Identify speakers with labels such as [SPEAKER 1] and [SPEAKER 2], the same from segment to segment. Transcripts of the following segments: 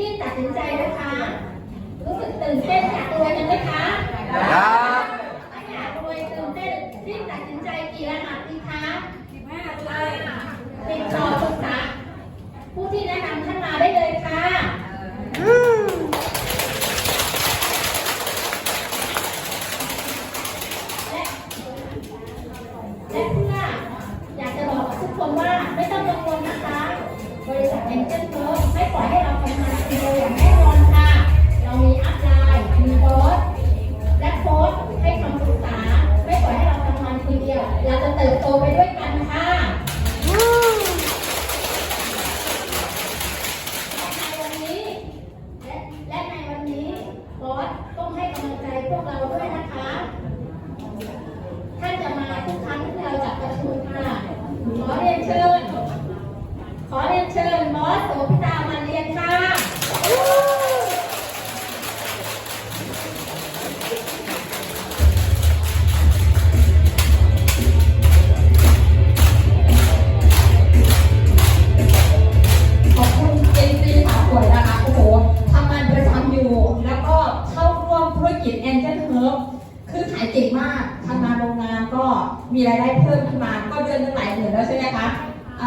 [SPEAKER 1] รีบๆตัดสินใจนะคะ รู้สึกตื่นเต้นอยากรวยกันไหมคะ ได้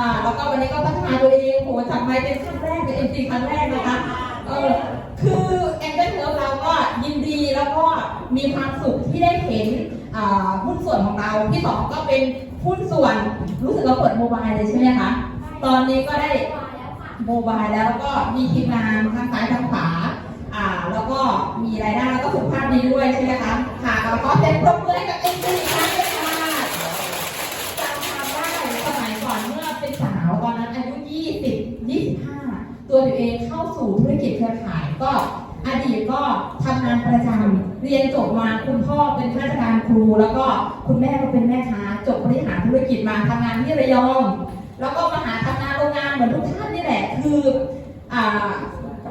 [SPEAKER 1] อ่าแล้วก็วันนี้ก็พั
[SPEAKER 2] ฒนาตัวเองโหจับไมค์เป็นครั้งแรกเป็นเอ็นซีครั้งแรกนะคะเออคือแองเจิลเฮิร์บเราก็ยินดีแล้วก็มีความสุขที่ได้เห็นอ่าหุ้นส่วนของเราที่สองก็เป็นหุ้นส่วนรู้สึกเราเปิดโมบายเลยใช่ไหมคะตอนนี้ก็ได้โมบายแล้วก็มีทีมงานทั้งซ้ายทั้งขวาอ่าแล้วก็มีรายได้แล้วก็สุขภาพดีด้วยใช่ไหมคะค่ะแล้วก็เป็นปรบมือให้กับเอ็นจีค่ะจำความได้สมัยก่อนเมื่อเป็นสาวตอนนั้นอายุ 20 25 ตัวเองเข้าสู่ธุรกิจเครือข่ายก็อดีตก็ทำงานประจำเรียนจบมาคุณพ่อเป็นข้าราชการครู แล้วก็คุณแม่ก็เป็นแม่ค้าจบบริหารธุรกิจมาทำงานที่ระยอง แล้วก็มาหาทำงานโรงงานเหมือนทุกท่านนี่แหละคืออ่า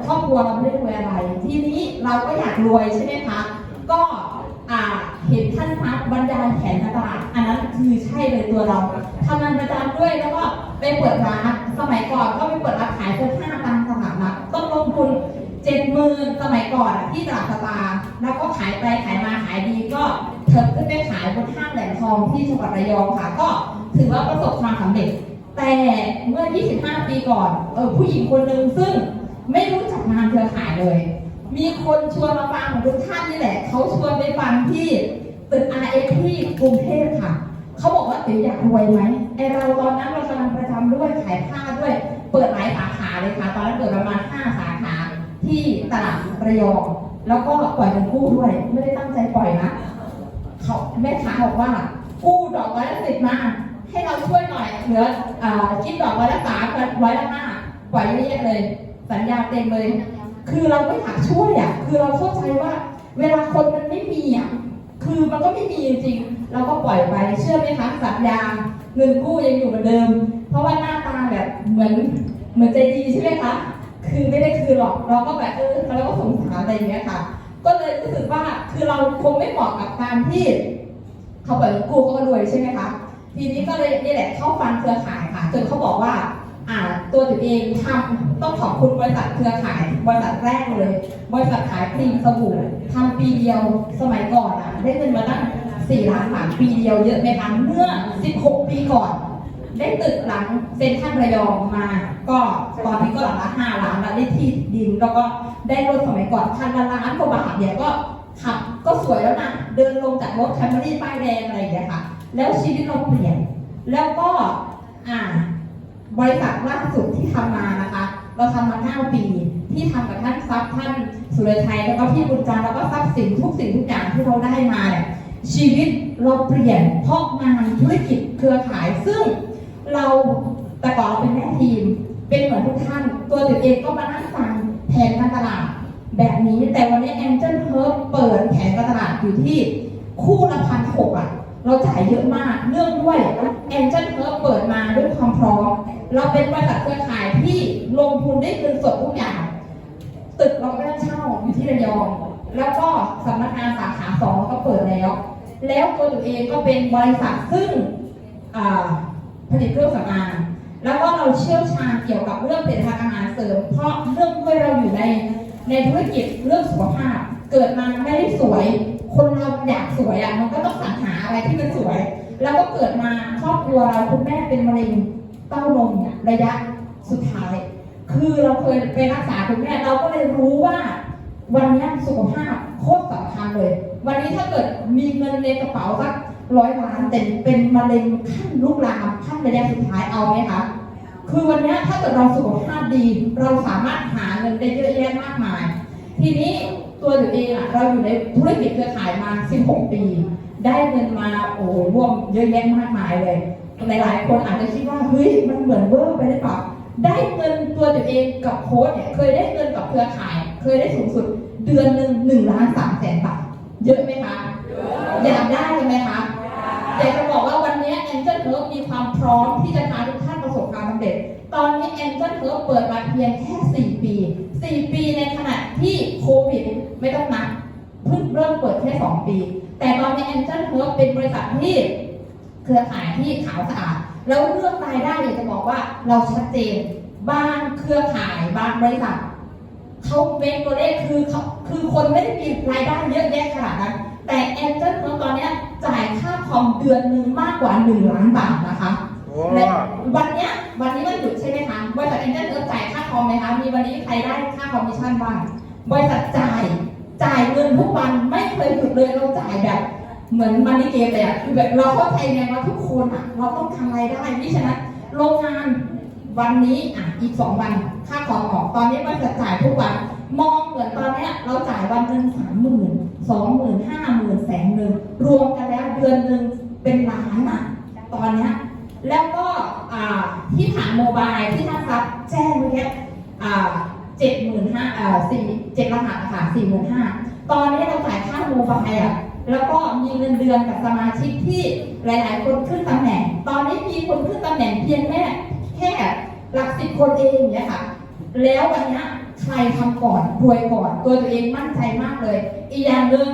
[SPEAKER 2] ครอบครัวเราไม่ได้รวยอะไร ทีนี้เราก็อยากรวยใช่ไหมคะก็อ่าเห็นท่านพักบรรยายแผนตลาดอันนั้นคือใช่เลยตัวเราทำงานประจำด้วยแล้วก็ไปเปิดร้านสมัยก่อนก็ไปเปิดร้านขายเสื้อผ้าตามตลาดนัดต้องลงทุน เจ็ดหมื่นสมัยก่อนอะที่ตลาดสตาร์แล้วก็ขายไปขายมาขายดีก็เถิบขึ้นไปขายบนห้างแหลมทองที่จังหวัดระยองค่ะ ก็ถือว่าประสบความสำเร็จ แต่เมื่อ 25 ปีก่อนเออผู้หญิงคนหนึ่งซึ่งไม่รู้จักงานเครือข่ายเลย มีคนชวนมาฟังของทุกท่านนี่แหละ เขาชวนไปฟังที่ตึก r อที่กรุงเทพค่ะเขาบอกว่าติ๋วอยากรวยไหมไอเราตอนนั้นเรากำลังประจำด้วยขายผ้าด้วย เปิดหลายสาขาเลยค่ะ ตอนนั้นเปิดประมาณ 5 สาขา ที่ตลาดระยอง แล้วก็ปล่อยเงินกู้ด้วย ไม่ได้ตั้งใจปล่อยนะเขาแม่ค้าบอกว่า กู้ดอกร้อยละสิบมา ให้เราช่วยหน่อยเหลืออคิดดอกร้อยละสามร้อยละห้าปล่อยเยอะแยะเลย สัญญาเต็มเลย คือเราก็อยากช่วยอะคือเราเข้าใจว่า เวลาคนมันไม่มีอะคือมันก็ไม่มีจริงเราก็ปล่อยไปเชื่อไหมคะสัญญาเงินกู้ยังอยู่เหมือนเดิม เพราะว่าหน้าตาแบบเหมือนเหมือนใจดีใช่ไหมคะ คือไม่ได้คือหรอกเราก็แบบเออเราก็สงสารอะไรอย่างเงี้ยค่ะ ก็เลยรู้สึกว่าคือเราคงไม่เหมาะกับการที่ เขาเปิดกู้เขาก็รวยใช่ไหมคะทีนี้ก็เลยนี่แหละเข้าฟันเครือข่ายค่ะจนเขาบอกว่าอ่าตัวตัวเองทำต้องขอบคุณบริษัทเครือข่าย บริษัทแรกเลย บริษัทขายครีมสบู่ทำปีเดียวสมัยก่อนอะได้เงินมาตั้ง4ล้านบาทปีเดียวเยอะไหมคะเมื่อ 16 ปีก่อน ได้ตึกหลังเซ็นทรัลระยองมา ก็ตอนนี้ก็หลังละ5ล้านแล้วได้ที่ดินแล้วก็ได้รถสมัยก่อนคันละล้านกว่าบาทเนี่ยก็ขับก็สวยแล้วนะเดินลงจากรถแคมรี่ป้ายแดงอะไรอย่างเงี้ยค่ะ แล้วชีวิตเราเปลี่ยน แล้วก็อ่าบริษัทล่าสุดที่ทำมานะคะ เราทำมา 9 ปี ที่ทำกับท่านทรัพย์ท่านสุรชัยแล้วก็พี่บุญจันทร์แล้วก็ทรัพย์สินทุกสิ่งทุกอย่างที่เราได้มาเนี่ยชีวิตเราเปลี่ยนเพราะงานธุรกิจเครือข่ายซึ่ง เราแต่ก่อนเราเป็นแม่ทีม เป็นเหมือนทุกท่าน ตัวตัวเองก็มานั่งฟังแผนการตลาด แบบนี้แต่วันนี้ Angel Herb เปิดแผนการตลาดอยู่ที่คู่ละพันหกอะ เราจ่ายเยอะมากเนื่องด้วย Angel Herb เปิดมาด้วยความพร้อม เราเป็นบริษัทเครือข่ายที่ลงทุนได้เงินสดทุกอย่าง ตึกเราก็ได้เช่าอยู่ที่ระยองแล้วก็สำนักงานสาขาสองก็เปิดแล้ว แล้วตัวตัวเองก็เป็นบริษัทซึ่งอ่า ผลิตเครื่องสำอางแล้วก็เราเชี่ยวชาญเกี่ยวกับเรื่องผลิตภัณฑ์อาหารเสริม เพราะเรื่องด้วยเราอยู่ในในธุรกิจเรื่องสุขภาพ เกิดมาไม่ได้สวย คนเราอยากสวยอะมันก็ต้องสรรหาอะไรที่มันสวย แล้วก็เกิดมาครอบครัวเราคุณแม่เป็นมะเร็งเต้านมเนี่ยระยะสุดท้าย คือเราเคยไปรักษาคุณแม่เราก็เลยรู้ว่า วันนี้สุขภาพโคตรสำคัญเลย วันนี้ถ้าเกิดมีเงินในกระเป๋าสัก ร้อยล้านแต่เป็นมะเร็งขั้นลุกลามขั้นระยะสุดท้ายเอาไหมคะคือวันนี้ถ้าเกิดเราสุขภาพดี เราสามารถหาเงินได้เยอะแยะมากมาย ทีนี้ตัวหนูเองอะเราอยู่ในธุรกิจเครือข่ายมา 16 ปี ได้เงินมาโอ้โหร่วมเยอะแยะมากมายเลยหลายๆคนอาจจะคิดว่าเฮ้ยมันเหมือนเวอร์ไปหรือเปล่าได้เงินตัวตัวเองกับโค้ชเนี่ยเคยได้เงินกับเครือข่าย เคยได้สูงสุดเดือนหนึ่งหนึ่งล้านสามแสนบาทเยอะไหมคะอยากได้ไหมคะ Angel Herb มีความพร้อมที่จะพาทุกท่านประสบความสำเร็จ ตอนนี้ Angel Herb เปิดมาเพียงแค่ 4 ปี 4 ปีในขณะที่โควิดไม่ต้องนับเพิ่งเริ่มเปิดแค่ 2 ปี แต่ตอนนี้ Angel Herb เป็นบริษัทที่เครือข่ายที่ขาวสะอาด แล้วเรื่องรายได้อยากจะบอกว่าเราชัดเจนบางเครือข่ายบางบริษัทเขาเป็นตัวเลขคือเขาคือคนไม่ได้มีรายได้เยอะแยะขนาดนั้น แต่แอนเจิลเตอนเนี้ยจ่ายค่าคอมเดือนหนึ่งมากกว่า 1 ล้านบาทนะคะ
[SPEAKER 3] โอ้
[SPEAKER 2] และวันเนี้ยวันนี้วันหยุดใช่ไหมคะบริษัทแอนเจิลเจ่ายค่าคอมไหมคะมีวันนี้ใครได้ค่าคอมมิชชั่นบ้างบริษัทจ่ายจ่ายเงินทุกวันไม่เคยหยุดเลยเราจ่ายแบบเหมือนมันนี่เกมเลยอะคือแบบเราเข้าใจไงว่าทุกคนอะเราต้องทำรายได้มิฉะนั้นโรงงานวันนี้อะอีกสองวันค่าของออกตอนนี้มันจะจ่ายทุกวัน มองเหมือนตอนนี้เราจ่ายวันหนึ่งสามหมื่นสองหมื่นห้าหมื่นแสนหนึ่งรวมกันแล้วเดือนหนึ่งเป็นล้านอะตอนนี้แล้วก็ที่ผ่านโมบายที่ท่านรับแจ้งเมื่อกี้อ่เจ็ดหมื่นห้าสี่เจ็ดรหัสค่ะสี่หมื่นห้าตอนนี้เราจ่ายค่าโมบายอะแล้วก็มีเงินเดือนกับสมาชิกที่หลาย ๆ คนขึ้นตำแหน่ง ตอนนี้มีคนขึ้นตำแหน่งเพียงแค่แค่หลักสิบคนเองเนี่ยค่ะ แล้ววันนี้ ใครทำก่อนรวยก่อน ตัวตัวเองมั่นใจมากเลย อีกอย่างหนึ่ง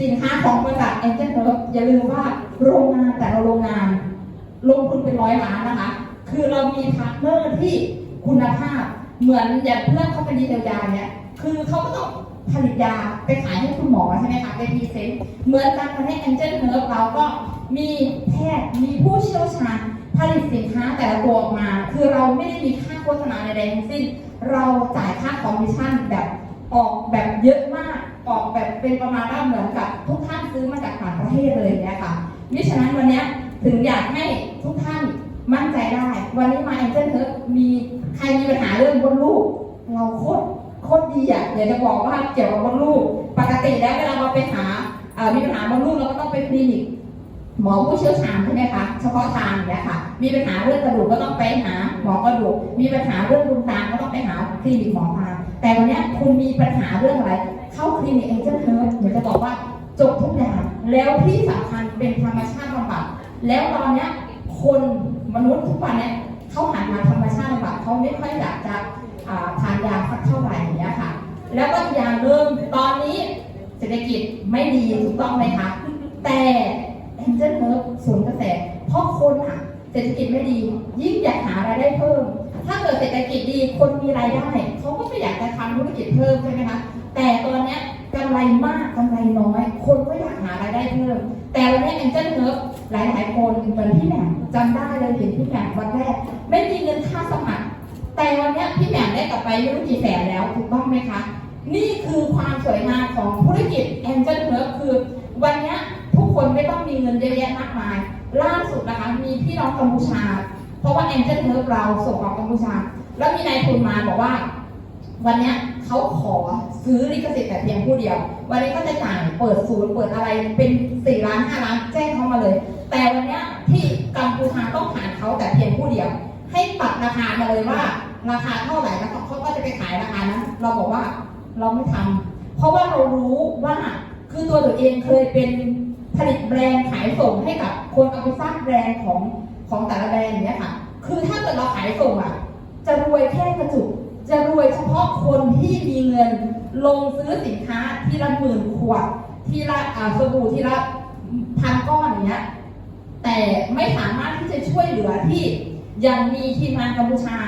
[SPEAKER 2] สินค้าของบริษัท Angel Herb อย่าลืมว่าโรงงานแต่ละโรงงาน ลงทุนเป็นร้อยล้านนะคะ คือเรามีพาร์ทเนอร์ที่คุณภาพ เหมือนอย่างเพื่อนเขาเป็นดีเทลยาเนี่ยคือเขาก็ต้องผลิตยาไปขายให้คุณหมอใช่ไหมคะไปพรีเซนต์เหมือนกันใน Angel Herb เราก็มีแพทย์มีผู้เชี่ยวชาญผลิตสินค้าแต่ละตัวออกมา คือเราไม่ได้มีค่าโฆษณาใดๆทั้งสิ้น เราจ่ายค่าคอมมิชชั่นแบบออกแบบเยอะมาก ออกแบบเป็นประมาณว่าเหมือนกับทุกท่านซื้อมาจากต่างประเทศเลยเนี่ยค่ะมิฉะนั้นวันนี้ถึงอยากให้ทุกท่านมั่นใจได้ วันนี้มาแองเจิลเฮิร์มีใครมีปัญหาเรื่องบนลูก เราโคตรโคตรดีอะเดี๋ยวจะบอกว่าเกี่ยวกับบนลูก ปกติแล้วเวลาเราไปหามีปัญหาบนลูกเราก็ต้องไปคลินิก หมอผู้เชี่ยวชาญใช่ไหมคะ เฉพาะทางเนี้ยค่ะ มีปัญหาเรื่องกระดูกก็ต้องไปหาหมอกระดูก มีปัญหาเรื่องดวงตาก็ต้องไปหาคลินิกหมอตาแต่วันนี้คุณมีปัญหาเรื่องอะไร เข้าคลินิกเอเจนต์เฮิร์เดี๋ยวจะบอกว่าจบทุกอย่าง แล้วที่สำคัญเป็นธรรมชาติบำบัด แล้วตอนนี้คนมนุษย์ทุกวันเนี้ยเขาหันมาธรรมชาติบำบัดเขาไม่ค่อยอยากจะทานยาสักเท่าไหร่อย่างเงี้ยค่ะ แล้วก็อย่างหนึ่งตอนนี้เศรษฐกิจไม่ดีถูกต้องไหมคะ แต่ แองเจิลเฮิร์บสวนกระแส เพราะคนอะเศรษฐกิจไม่ดี ยิ่งอยากหารายได้เพิ่ม ถ้าเกิดเศรษฐกิจดีคนมีรายได้เขาก็ไม่อยากจะทำธุรกิจเพิ่มใช่ไหมคะแต่ตอนนี้กำไรมากกำไรน้อย คนก็อยากหารายได้เพิ่ม แต่วันนี้แองเจิลเฮิร์บหลายหลายคนเหมือนพี่แหม่มจำได้เลยเห็นพี่แหม่มวันแรก ไม่มีเงินค่าสมัคร แต่วันนี้พี่แหม่มได้กลับไปไม่รู้กี่แสนแล้วถูกต้องไหมคะ นี่คือความสวยงามของธุรกิจ Angel Herb คือวันนี้ คนไม่ต้องมีเงินเยอะแยะมากมาย ล่าสุดนะคะมีพี่น้องกัมพูชา เพราะว่า Angel Herb เราส่งออกกัมพูชา แล้วมีนายทุนมาบอกว่า วันนี้เขาขอซื้อลิขสิทธิ์แต่เพียงผู้เดียว วันนี้ก็จะจ่ายเปิดศูนย์เปิดอะไรเป็นสี่ล้านห้าล้านแจ้งเขามาเลย แต่วันนี้ที่กัมพูชาต้องผ่านเขาแต่เพียงผู้เดียว ให้ตัดราคามาเลยว่าราคาเท่าไหร่แล้วเขาก็จะไปขายราคานั้นเราบอกว่าเราไม่ทำเพราะว่าเรารู้ว่าคือตัวตัวเองเคยเป็น ผลิตแบรนด์ขายส่งให้กับคนเอาไปสร้างแบรนด์ของของแต่ละแบรนด์อย่างเนี้ยค่ะ คือถ้าเกิดเราขายส่งอะ จะรวยแค่กระจุก จะรวยเฉพาะคนที่มีเงิน ลงซื้อสินค้าทีละหมื่นขวด ทีละอ่าสบู่ทีละพันก้อนอย่างเงี้ย แต่ไม่สามารถที่จะช่วยเหลือที่ย่างมีทีมงานกัมพูชา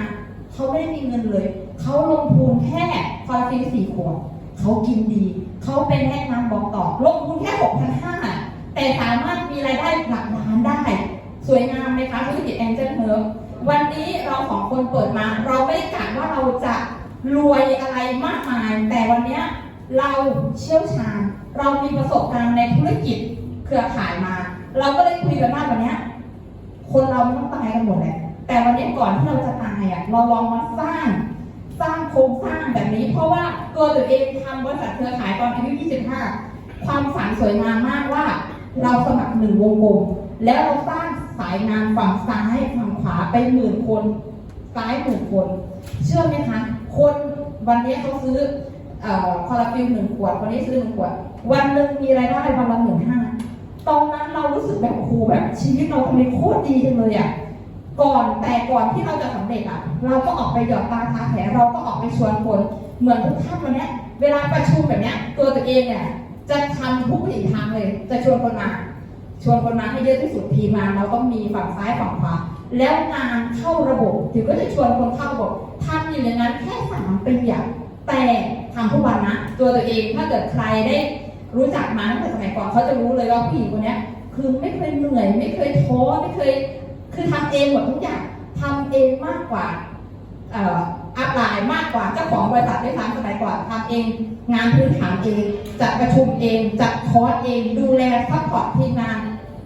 [SPEAKER 2] เขาไม่ได้มีเงินเลย เขาลงทุนแค่คอร์ฟิลสี่ขวดเขากินดี เขาเป็นแนะนำบอกต่อลงทุนแค่หกพันห้า แต่สามารถมีรายได้หลักล้านได้ สวยงามไหมคะธุรกิจแองเจิลเฮิร์วันนี้เราสองคนเปิดมา เราไม่ได้กะว่าเราจะรวยอะไรมากมาย แต่วันนี้เราเชี่ยวชาญ เรามีประสบการณ์ในธุรกิจเครือข่ายมา เราก็เลยคุยกันว่าวันนี้คนเราไม่ต้องตายกันหมดแหละแต่วันนี้ก่อนที่เราจะตายอะเราลองมาสร้างสร้างโครงสร้างแบบนี้ เพราะว่าตัวตัวเองทำบริษัทเครือข่ายตอนอายุ 25 ความฝันสวยงามมากว่า เราสมัครหนึ่งวงกลมแล้วเราสร้างสายงานฝั่งซ้ายฝั่งขวาไปหมื่นคนซ้ายหมื่นคน เชื่อไหมคะคนวันนี้เขาซื้ออคอลลาฟิลหนึ่งขวดวันนี้ซื้อหนึ่งขวด วันหนึ่งมีรายได้วันละหมื่นห้าตอนนั้นเรารู้สึกแบบโอ้โหแบบชีวิตเราทำไมโคตรดีจังเลยอะก่อนแต่ก่อนที่เราจะสำเร็จอะ เราก็ออกไปหยอดตาทาแผลเราก็ออกไปชวนคน เหมือนทุกท่านวันนี้เวลาประชุมแบบเนี้ยตัวตัวเองเนี่ย จะทำทุกวิถีทางเลย จะชวนคนมาชวนคนมาให้เยอะที่สุดทีมาเราต้องมีฝั่งซ้ายฝั่งขวาแล้วงานเข้าระบบถึงก็จะชวนคนเข้าระบบทำอยู่อย่างนั้นแค่สามปีอะแต่ทำทุกวันนะตัวตัวเองถ้าเกิดใครได้รู้จักมาตั้งแต่สมัยก่อนเขาจะรู้เลยว่าผู้หญิงคนนี้คือไม่เคยเหนื่อย ไม่เคยท้อไม่เคย คือทำเองหมดทุกอย่างทำเองมากกว่า อัพไลน์มากกว่าเจ้าของบริษัทด้วยซ้ำสมัยก่อนทำเอง งานพื้นฐานเองจัดประชุมเองจัดคอร์สเองดูแลซัพพอร์ตทีมงาน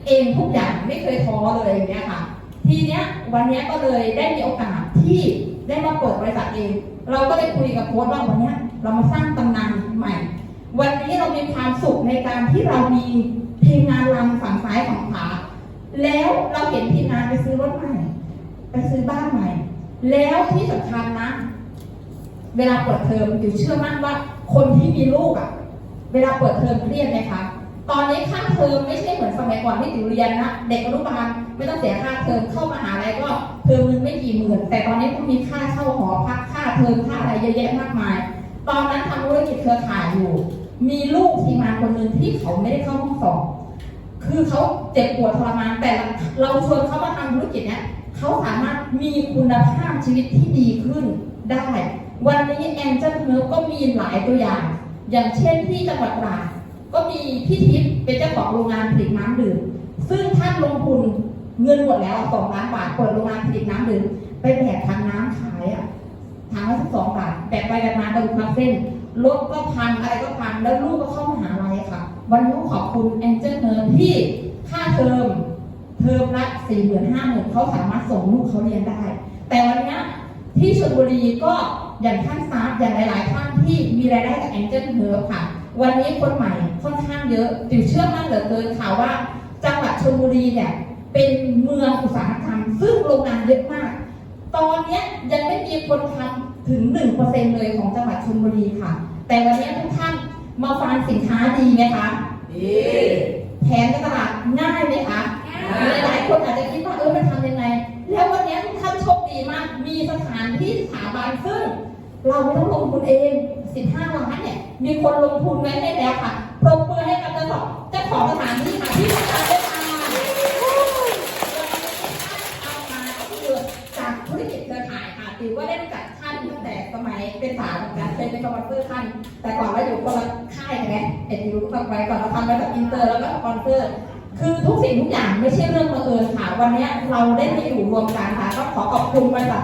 [SPEAKER 2] เองทุกอย่างไม่เคยท้อเลยอย่างเงี้ยค่ะ ทีเนี้ยวันเนี้ยก็เลยได้มีโอกาสที่ได้มาเปิดบริษัทเอง เราก็ได้คุยกับโค้ชว่าวันเนี้ยเรามาสร้างตำนานใหม่ วันนี้เรามีความสุขในการที่เรามีทีมงานรันฝั่งซ้ายฝั่งขวาแล้วเราเห็นทีมงานไปซื้อรถใหม่ ไปซื้อบ้านใหม่ แล้วที่สำคัญนะ เวลาเปิดเทอมอยู่เชื่อมั่นว่า คนที่มีลูกอะเวลาเปิดเทอมเครียดไหมคะตอนนี้ค่าเทอมไม่ใช่เหมือนสมัยก่อนที่อยู่เรียนนะเด็กอนุบาลไม่ต้องเสียค่าเทอมเข้ามหาลัยก็เทอมนึงไม่กี่หมื่นแต่ตอนนี้ต้องมีค่าเช่าหอพักค่าเทอมค่าอะไรเยอะแยะมากมาย ตอนนั้นทำธุรกิจเครือข่ายอยู่ มีลูกทีมาคนหนึ่งที่เขาไม่ได้เข้าห้องสอบคือเขาเจ็บปวดทรมานแต่เราชวนเขามาทำธุรกิจเนี้ย เขาสามารถมีคุณภาพชีวิตที่ดีขึ้นได้ วันนี้แองเจิลเฮิร์ก็มีหลายตัวอย่าง อย่างเช่นที่จังหวัดตราดก็มีพี่ทิพย์เป็นเจ้าของโรงงานผลิตน้ำดื่ม ซึ่งท่านลงทุนเงินหมดแล้วสองล้านบาทเปิดโรงงานผลิตน้ำดื่มไปแบกทางน้ำขายอะทางละสิบสองบาทแบกไปแบกมากระดูกทับเส้นรถก็พังอะไรก็พังแล้วลูกก็เข้ามหาลัยค่ะ วันนี้ต้อขอบคุณแองเจิลเฮิร์ที่ค่าเทอม เทอมละสี่หมื่นห้าหมื่นเขาสามารถส่งลูกเขาเรียนได้ แต่วันเนี้ยที่ชลบุรีก็อย่างท่านซาร์อย่างหลาย ๆ ท่านที่มีรายได้จากแองเจิลเฮิร์ค่ะ วันนี้คนใหม่ค่อนข้างเยอะติวเชื่อมั่นเหลือเกินค่ะว่า จังหวัดชลบุรีเนี่ยเป็นเมืองอุตสาหกรรม ซึ่งโรงงานเยอะมาก ตอนเนี้ยยังไม่มีคนทำถึง 1%เลยของจังหวัดชลบุรีค่ะ แต่วันนี้ทุกท่านมาฟังสินค้าดีไหมคะ
[SPEAKER 3] ดี
[SPEAKER 2] แผนการตลาดง่ายไหมคะ หลายคนอาจจะคิดว่าเออมันทำยังไง แล้ววันนี้ทุกท่านโชคดีมาก มีสถานที่สถาบันซึ่ง เราไม่ต้องลงทุนเอง15ล้านเนี่ย มีคนลงทุนไว้ให้แล้วค่ะปรบมือให้กับเจ้าของเจ้าของสถานที่ค่ะที่ทำการได้มาเอามาก็คือจากธุรกิจเครือข่ายค่ะถือว่าได้รู้จักท่านตั้งแต่สมัยเป็นสาวเหมือนกันเคยเป็นสปอนเซอร์ท่าน แต่ก่อนเราอยู่คนละค่ายกันไงเอ็ดยูกับไปก่อนเราทำไปแบบอินเตอร์แล้วก็สปอนเซอร์ คือทุกสิ่งทุกอย่างไม่ใช่เรื่องบังเอิญค่ะ วันนี้เราได้มาอยู่รวมกันค่ะก็ขอขอบคุณบริษัท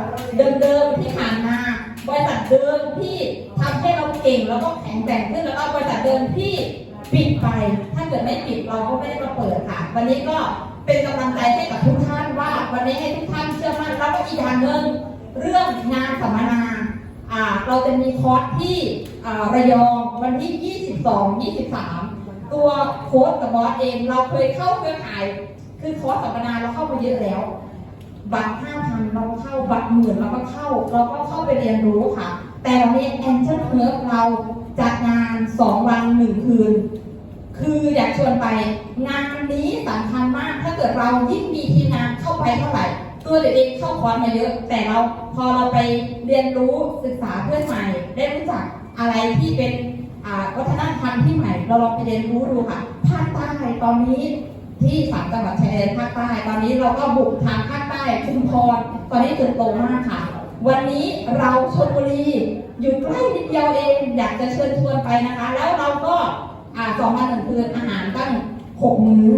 [SPEAKER 2] เดิมๆที่ผ่านมาบริษัทเดิมที่ทำให้เราเก่งแล้วก็แข็งแกร่งขึ้นแล้วก็บริษัทเดิมที่ปิดไป ถ้าเกิดไม่ปิดเราก็ไม่ได้มาเปิดค่ะ วันนี้ก็เป็นกำลังใจให้กับทุกท่านว่า วันนี้ให้ทุกท่านเชื่อมั่นแล้วก็อีกอย่างหนึ่งเรื่องงานสัมมนาเราจะมีคอร์สที่ระยองวันที่ 22 23 ตัวโค้ชกับบอสเองเราเคยเข้าเครือข่าย คือคอร์สสัมมนาเราเข้ามาเยอะแล้วบัตร5,000เราก็เข้าบัตรหมื่นเราก็เข้า เราก็เข้าไปเรียนรู้ค่ะ แต่วันนี้แองเจิลเฮิร์เราจัดงาน2วัน1คืน คืออยากชวนไปงานนี้สำคัญมาก ถ้าเกิดเรายิ่งมีทีมงานเข้าไปเท่าไหร่ ตัวเด็กเองเข้าคอร์สมาเยอะ แต่เราพอเราไปเรียนรู้ศึกษาเพื่อนใหม่ได้รู้จักอะไรที่เป็น วัฒนธรรมที่ใหม่เราลองไปเรียนรู้ดูค่ะภาคใต้ตอนนี้ที่สามจังหวัดชายแดนภาคใต้ตอนนี้เราก็บุกทางภาคใต้ชุมพรตอนนี้เติบโตมากค่ะ วันนี้เราชลบุรีอยู่ใกล้นิดเดียวเองอยากจะเชิญชวนไปนะคะ แล้วเราก็สองวันหนึ่งคืนอาหารตั้งหกมื้อ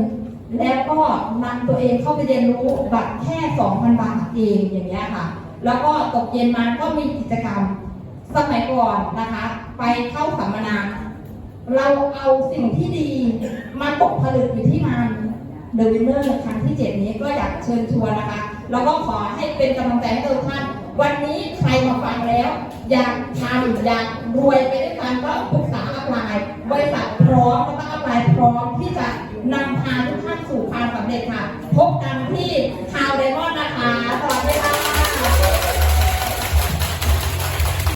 [SPEAKER 2] แล้วก็นำตัวเองเข้าไปเรียนรู้บัตรแค่2,000บาทเองอย่างเงี้ยค่ะ แล้วก็ตกเย็นมาก็มีกิจกรรม สมัยก่อนนะคะ ไปเข้าสัมมนา เราเอาสิ่งที่ดีมาตกผลึกอยู่ที่งานเดอะวินเนอร์ครั้งที่ 7 นี้ก็อยากเชิญชวนนะคะ แล้วก็ขอให้เป็นกำลังใจให้ทุกท่าน วันนี้ใครมาฟังแล้ว อยากทำอยากรวยไปด้วยกันก็ปรึกษาอัพไลน์บริษัทพร้อมแล้วก็อัพไลน์พร้อมที่จะนำพาทุกท่านสู่ความสำเร็จค่ะ พบกันที่ทาวเดม